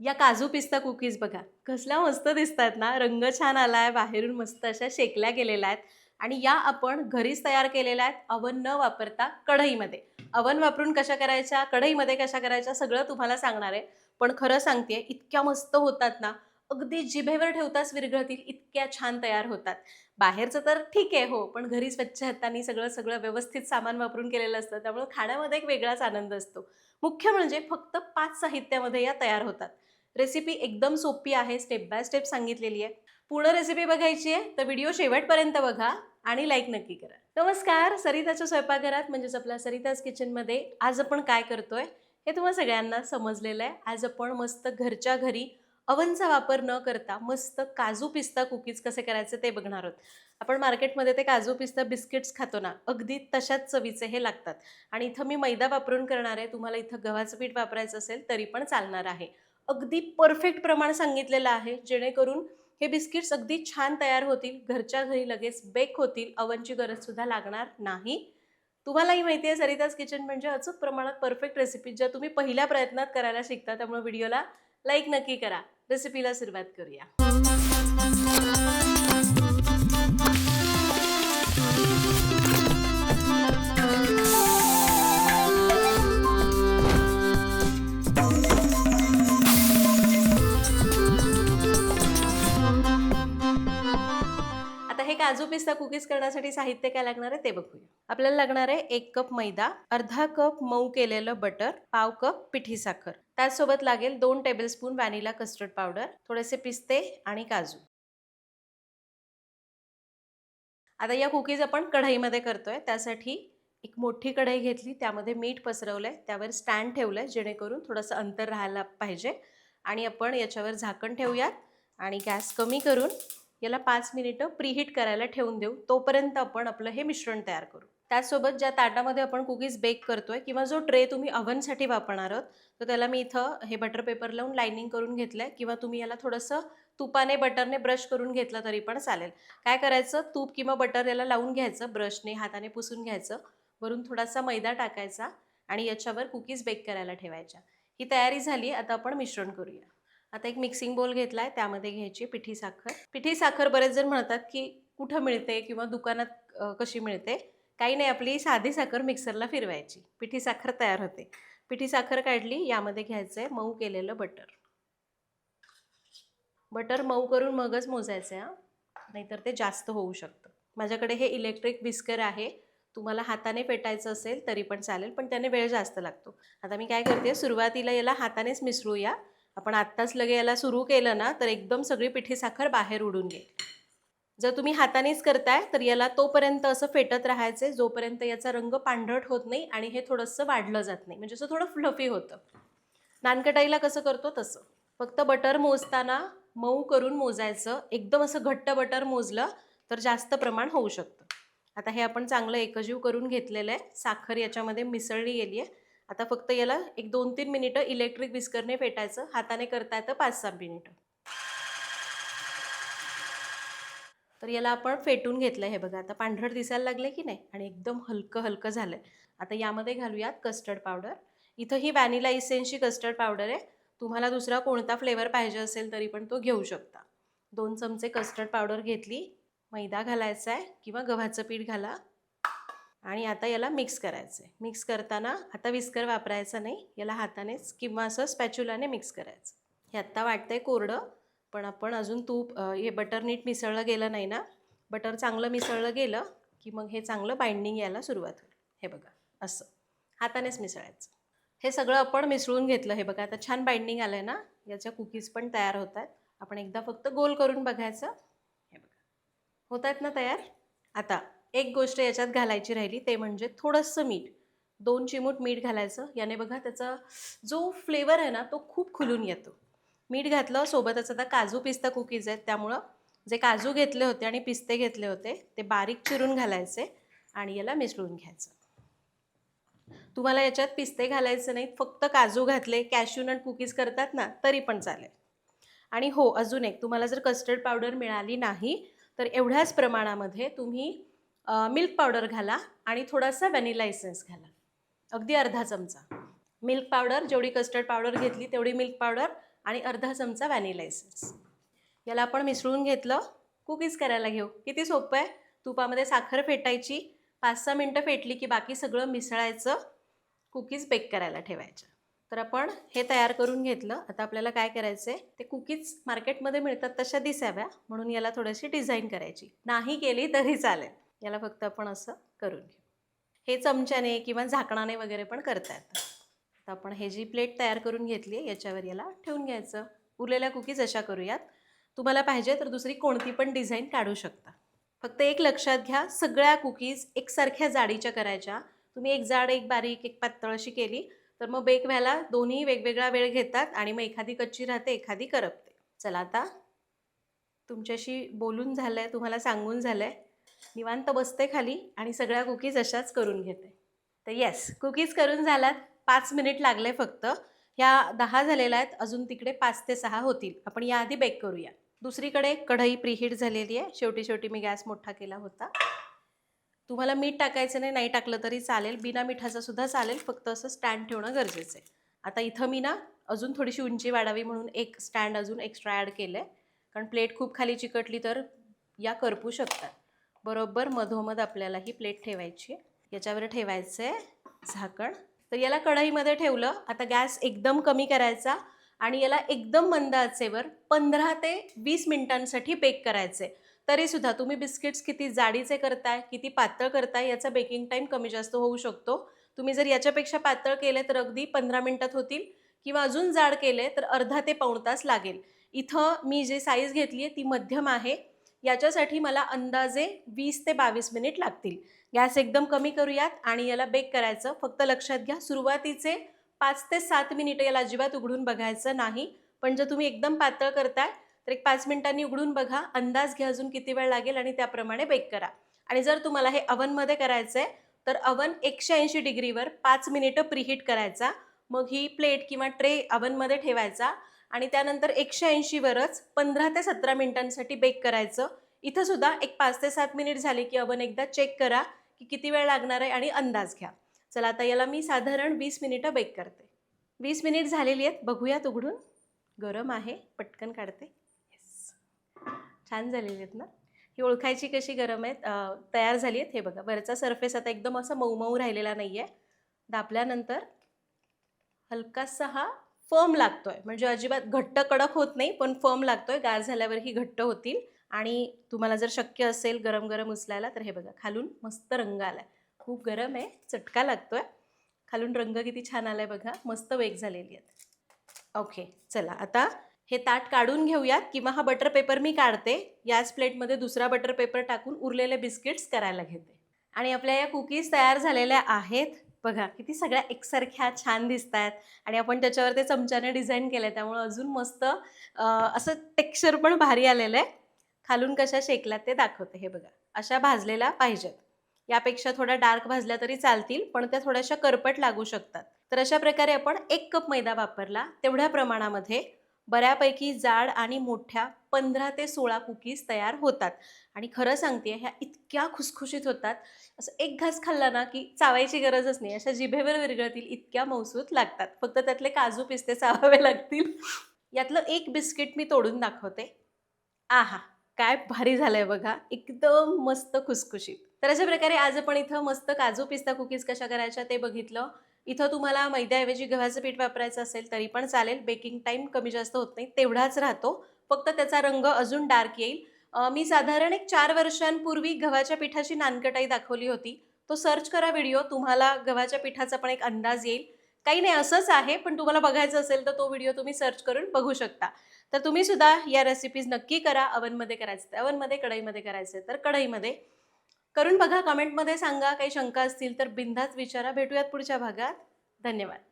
या काजू पिस्ता कुकीज बघा. कसल्या मस्त दिसतात ना. रंग छान आलाय बाहेरून मस्त अशा शेकल्या गेलेल्या आहेत. आणि या आपण घरीच तयार केलेल्या आहेत. अवन न वापरता कढईमध्ये. अवन वापरून कशा करायच्या कढईमध्ये कशा करायच्या सगळं तुम्हाला सांगणार आहे. पण खरं सांगते इतक्या मस्त होतात ना. अगदी जिभेवर ठेवताच विरघळतील इतक्या छान तयार होतात. बाहेरचं तर ठीक आहे हो पण घरी स्वच्छ हाताने सगळं सगळं व्यवस्थित सामान वापरून केलेलं असतं. त्यामुळे खाण्यामध्ये एक वेगळाच आनंद असतो. मुख्य म्हणजे फक्त पाच साहित्यामध्ये या तयार होतात. रेसिपी एकदम सोपी आहे स्टेप बाय स्टेप सांगितलेली आहे. पूर्ण रेसिपी बघायची आहे तर व्हिडिओ शेवटपर्यंत बघा आणि लाईक नक्की करा. नमस्कार सरिताच्या स्वयंपाकघरात म्हणजेच आपल्या सरिताज किचनमध्ये आज आपण काय करतोय हे तुम्हा सगळ्यांना समजलेलं आहे. आज आपण मस्त घरच्या घरी अवनचा वापर न करता मस्त काजू पिस्ता कुकीज कसे करायचे ते बघणार आहोत. आपण मार्केटमध्ये ते काजू पिस्ता बिस्किट्स खातो ना अगदी तशाच चवीचे हे लागतात. आणि इथं मी मैदा वापरून करणार आहे तुम्हाला इथं गव्हाचं पीठ वापरायचं असेल तरी पण चालणार आहे. अगदी परफेक्ट प्रमाण सांगितलेलं आहे. जेणेकरून हे बिस्किट्स अगदी छान तयार होतील. घरच्या घरी लगेच बेक होतील. अवनची गरज सुद्धा लागणार नाही. तुम्हालाही माहिती आहे सरिताज किचन म्हणजे अचूक प्रमाणात परफेक्ट रेसिपी ज्या तुम्ही पहिल्या प्रयत्नात करायला शिकता त्यामुळे व्हिडिओला लाईक नक्की करा. रेसिपीला सुरुवात करूया. काजू पिस्ता कुकीज करण्यासाठी साहित्य काय लागणार आहे ते बघूया. आपल्याला लागणार आहे एक कप मैदा अर्धा कप मऊ केलेलं बटर पाव कप पिठी साखर. त्याचसोबत लागेल दोन टेबलस्पून व्हॅनिला कस्टर्ड पावडर थोडेसे पिस्ते आणि काजू. आता या कुकीज आपण कढईमध्ये करतोय. त्यासाठी एक मोठी कढई घेतली त्यामध्ये मीठ पसरवलंय त्यावर स्टँड ठेवलंय जेणेकरून थोडंसं अंतर राहायला पाहिजे. आणि आपण याच्यावर झाकण ठेवूयात आणि गॅस कमी करून याला पाच मिनिटं प्रीहीट करायला ठेवून देऊ. तोपर्यंत आपण आपलं हे मिश्रण तयार करू. त्याचसोबत ज्या ताटामध्ये आपण कुकीज बेक करतोय किंवा जो ट्रे तुम्ही अव्हनसाठी वापरणार आहोत तर त्याला मी इथं हे बटर पेपर लावून लाईनिंग करून घेतलं आहे किंवा तुम्ही याला थोडंसं तुपाने बटरने ब्रश करून घेतलं तरी पण चालेल. काय करायचं? तूप किंवा बटर याला लावून घ्यायचं ब्रशने हाताने पुसून घ्यायचं. वरून थोडासा मैदा टाकायचा आणि याच्यावर कुकीज बेक करायला ठेवायच्या. ही तयारी झाली आता आपण मिश्रण करूया. आता एक मिक्सिंग बोल घेतला आहे त्यामध्ये घ्यायची पिठी साखर. पिठी साखर बरेच जण म्हणतात की कुठं मिळते किंवा दुकानात कशी मिळते? काही नाही आपली साधी साखर मिक्सरला फिरवायची. पिठी साखर तयार होते. पिठी साखर काढली यामध्ये घ्यायचं आहे मऊ केलेलं बटर. बटर मऊ करून मगच मोजायचं आहे हां. नाहीतर ते जास्त होऊ शकतं. माझ्याकडे हे इलेक्ट्रिक विस्कर आहे. तुम्हाला हाताने पेटायचं असेल तरी पण चालेल पण त्याने वेळ जास्त लागतो. आता मी काय करते सुरुवातीला याला हातानेच मिसळूया. आपण आत्ताच लगे याला सुरू केलं ना तर एकदम सगळी पिठी साखर बाहेर उडून येईल जर तुम्ही हातानेच करताय तर याला तोपर्यंत असं फेटत राहायचं आहे जोपर्यंत याचा रंग पांढरट होत नाही आणि हे थोडंसं वाढलं जात नाही. म्हणजे असं थोडं फ्लफी होतं. नानकटाईला कसं करतो तसं. फक्त बटर मोजताना मऊ करून मोजायचं. एकदम असं घट्ट बटर मोजलं तर जास्त प्रमाण होऊ शकतं. आता हे आपण चांगलं एकजीव करून घेतलेलं आहे. साखर याच्यामध्ये मिसळली गेली आहे. आता फक्त याला एक दोन तीन मिनिटं इलेक्ट्रिक विस्करने फेटायचं. हाताने करता येतं पाच सहा मिनिटं. तर याला आपण फेटून घेतलं हे बघा. आता पांढरट दिसायला लागले की नाही? आणि एकदम हलकं हलकं झालं आहे आता यामध्ये घालूयात कस्टर्ड पावडर इथं ही व्हॅनिला इसेन्सची कस्टर्ड पावडर आहे. तुम्हाला दुसरा कोणता फ्लेवर पाहिजे असेल तरी पण तो घेऊ शकता. दोन चमचे कस्टर्ड पावडर घेतली. मैदा घालायचा आहे किंवा गव्हाचं पीठ घाला. आणि आता याला मिक्स करायचं आहे मिक्स करताना आता विस्कर वापरायचा नाही याला हातानेच किंवा असं स्पॅच्युलाने मिक्स करायचं. हे आत्ता वाटतं आहे कोरडं पण आपण अजून तूप हे बटर नीट मिसळलं गेलं नाही ना बटर चांगलं मिसळलं गेलं की मग हे चांगलं बाइंडिंग यायला सुरुवात होईल. हे बघा असं. हातानेच मिसळायचं. हे सगळं आपण मिसळून घेतलं. हे बघा आता छान बाइंडिंग आलं आहे ना याच्या कुकीज पण तयार होत आहेत आपण एकदा फक्त गोल करून बघायचं. हे बघा. होत आहेत ना तयार? आता. एक गोष्ट याच्यात घालायची राहिली ते म्हणजे थोडंसं मीठ. दोन चिमूट मीठ घालायचं. याने बघा त्याचा जो फ्लेवर आहे ना तो खूप खुलून येतो. मीठ घातलं सोबतच आता काजू पिस्ता कुकीज आहेत. त्यामुळं जे काजू घेतले होते आणि पिस्ते घेतले होते ते बारीक चिरून घालायचे आणि याला मिसळून घ्यायचं. तुम्हाला याच्यात पिस्ते घालायचे नाहीत फक्त काजू घातले कॅश्यू नट कुकीज करतात ना तरी पण चालेल. आणि हो अजून एक तुम्हाला जर कस्टर्ड पावडर मिळाली नाही तर एवढ्याच प्रमाणामध्ये तुम्ही मिल्क पावडर घाला आणि थोडासा व्हॅनिला इसेन्स घाला. अगदी अर्धा चमचा. मिल्क पावडर जेवढी कस्टर्ड पावडर घेतली तेवढी मिल्क पावडर आणि अर्धा चमचा व्हॅनिला एसेन्स याला आपण मिसळून घेतलं कुकीज करायला घेऊ. किती सोपं आहे. तुपामध्ये साखर फेटायची पाच सहा मिनटं फेटली की बाकी सगळं मिसळायचं कुकीज बेक करायला ठेवायच्या. तर आपण हे तयार करून घेतलं. आता आपल्याला काय करायचं आहे ते कुकीज मार्केटमध्ये मिळतात तशा दिसाव्या म्हणून याला थोडीशी डिझाईन करायची. नाही केली तरी चालेल. याला फक्त आपण असं करून घेऊ. हे चमच्याने किंवा झाकणाने वगैरे पण करता येतं आता आपण हे जी प्लेट तयार करून घेतली आहे याच्यावर याला ठेवून घ्यायचं. उरलेल्या कुकीज अशा करूयात. तुम्हाला पाहिजे तर दुसरी कोणती पण डिझाईन काढू शकता. फक्त एक लक्षात घ्या सगळ्या कुकीज एकसारख्या जाडीच्या करायच्या. तुम्ही एक जाड एक बारीक एक पातळ अशी केली तर मग बेक व्हायला दोन्ही वेगवेगळा वेळ घेतात आणि मग एखादी कच्ची राहते एखादी करपते. चला आता तुमच्याशी बोलून झालं आहे तुम्हाला सांगून झालं आहे निवांत बसते खाली आणि सगळ्या कुकीज अशाच करून घेते. तर येस कुकीज करून झाल्यात पाच मिनिट लागले फक्त. ह्या दहा झालेल्या आहेत अजून तिकडे पाच ते सहा होतील. आपण याआधी बेक करूया. दुसरीकडे कढई प्रीहीट झालेली आहे. शेवटी शेवटी मी गॅस मोठा केला होता. तुम्हाला मीठ टाकायचं नाही नाही टाकलं तरी चालेल. बिना मिठाचं सुद्धा चालेल फक्त असं स्टँड ठेवणं गरजेचं आहे. आता इथं मी ना अजून थोडीशी उंची वाढावी म्हणून एक स्टँड अजून एक्स्ट्रा ॲड केलं आहे कारण प्लेट खूप खाली चिकटली तर या करपू शकतात. बरोबर मधोमध आपल्याला ही प्लेट ठेवायची याच्यावर ठेवायचं आहे झाकण. तर याला कढईमध्ये ठेवलं. आता गॅस एकदम कमी करायचा आणि याला एकदम मंद आचेवर पंधरा ते वीस मिनिटांसाठी बेक करायचे. तरीसुद्धा तुम्ही बिस्किट्स किती जाडीचे करताय किती पातळ करताय याचा बेकिंग टाईम कमी जास्त होऊ शकतो. तुम्ही जर याच्यापेक्षा पातळ केले तर अगदी पंधरा मिनटात होतील किंवा अजून जाड केले तर अर्धा ते पाऊण तास लागेल. इथं मी जे साईज घेतली आहे ती मध्यम आहे. याच्यासाठी मला अंदाजे वीस ते बावीस मिनिट लागतील. गॅस एकदम कमी करूयात आणि याला बेक करायचं. फक्त लक्षात घ्या सुरुवातीचे पाच ते सात मिनिटं याला अजिबात उघडून बघायचं नाही. पण जर तुम्ही एकदम पातळ करताय तर एक पाच मिनिटांनी उघडून बघा. अंदाज घ्या अजून किती वेळ लागेल आणि त्याप्रमाणे बेक करा. आणि जर तुम्हाला हे अवनमध्ये करायचं आहे तर अवन एकशे ऐंशी डिग्रीवर पाच मिनिटं प्रिहीट करायचा. मग ही प्लेट किंवा ट्रे अवनमध्ये ठेवायचा. आणि त्यानंतर एकशे ऐंशीवरच पंधरा ते सतरा मिनिटांसाठी बेक करायचं. इथं सुद्धा एक पाच ते सात मिनिट झाले की अवन एकदा चेक करा की किती वेळ लागणार आहे आणि अंदाज घ्या. चला आता याला मी साधारण वीस मिनिटं बेक करते. वीस मिनिट झालेली आहेत. बघूयात उघडून. गरम आहे. पटकन काढते. येस छान झालेली आहेत ना? ही ओळखायची कशी गरम आहेत? तयार झाली आहेत. हे बघा. वरचा सरफेस आता एकदम असा मऊ मऊ राहिलेला नाही आहे दाबल्यानंतर हलकासा हा फर्म लागतोय. म्हणजे अजिबात घट्ट कडक होत नाही पण फर्म लागतोय. गार झाल्यावर ही घट्ट होतील. आणि तुम्हाला जर शक्य असेल गरम गरम उचलायला तर हे बघा खालून मस्त रंग आला आहे खूप गरम आहे. चटका लागतोय. खालून रंग किती छान आला आहे बघा. मस्त वेग झालेली आहेत. ओके चला. आता हे ताट काढून घेऊयात किंवा हा बटर पेपर मी काढते. याच प्लेटमध्ये दुसरा बटर पेपर टाकून उरलेले बिस्किट्स करायला घेते. आणि आपल्या या कुकीज तयार झालेल्या आहेत. बघा किती सगळ्या एकसारख्या छान दिसत आहेत आणि आपण त्याच्यावर ते चमच्याने डिझाईन केलं आहे त्यामुळे अजून मस्त असं टेक्स्चर पण भारी आलेलं आहे. खालून कशा शेकल्यात ते दाखवते हे बघा. अशा भाजलेल्या पाहिजेत. यापेक्षा थोड्या डार्क भाजल्या तरी चालतील पण त्या थोड्याशा करपट लागू शकतात. तर अशा प्रकारे आपण एक कप मैदा वापरला तेवढ्या प्रमाणामध्ये बऱ्यापैकी जाड आणि मोठ्या पंधरा ते सोळा कुकीज तयार होतात. आणि खरं सांगते ह्या इतक्या खुसखुशीत होतात. असं एक घास खाल्ला ना की चावायची गरजच नाही. अशा जिभेवर विरघळतील इतक्या मौसूत लागतात. फक्त त्यातले काजू पिस्ते चावावे लागतील. यातलं एक बिस्किट मी तोडून दाखवते. आहा काय भारी झालंय बघा. एकदम मस्त खुसखुशीत. तर अशा प्रकारे आज आपण इथं मस्त काजू पिस्ता कुकीज कशा करायच्या ते बघितलं. इथं तुम्हाला मैद्याऐवजी गव्हाचं पीठ वापरायचं असेल तरी पण चालेल. बेकिंग टाईम कमी जास्त होत नाही तेवढाच राहतो. फक्त त्याचा रंग अजून डार्क येईल. मी साधारण एक चार वर्षांपूर्वी गव्हाच्या पिठाची नानकटाई दाखवली होती. तो सर्च करा व्हिडिओ तुम्हाला गव्हाच्या पिठाचा पण एक अंदाज येईल. काही नाही असंच आहे पण तुम्हाला बघायचं असेल तर तो व्हिडिओ तुम्ही सर्च करून बघू शकता. तर तुम्ही सुद्धा या रेसिपीज नक्की करा. अवनमध्ये करायचं तर अवनमध्ये कढईमध्ये करायचं तर कढईमध्ये. करून बघा कमेंटमध्ये सांगा. काही शंका असतील तर बिंदाच विचारा. भेटूयात पुढच्या भागात. धन्यवाद.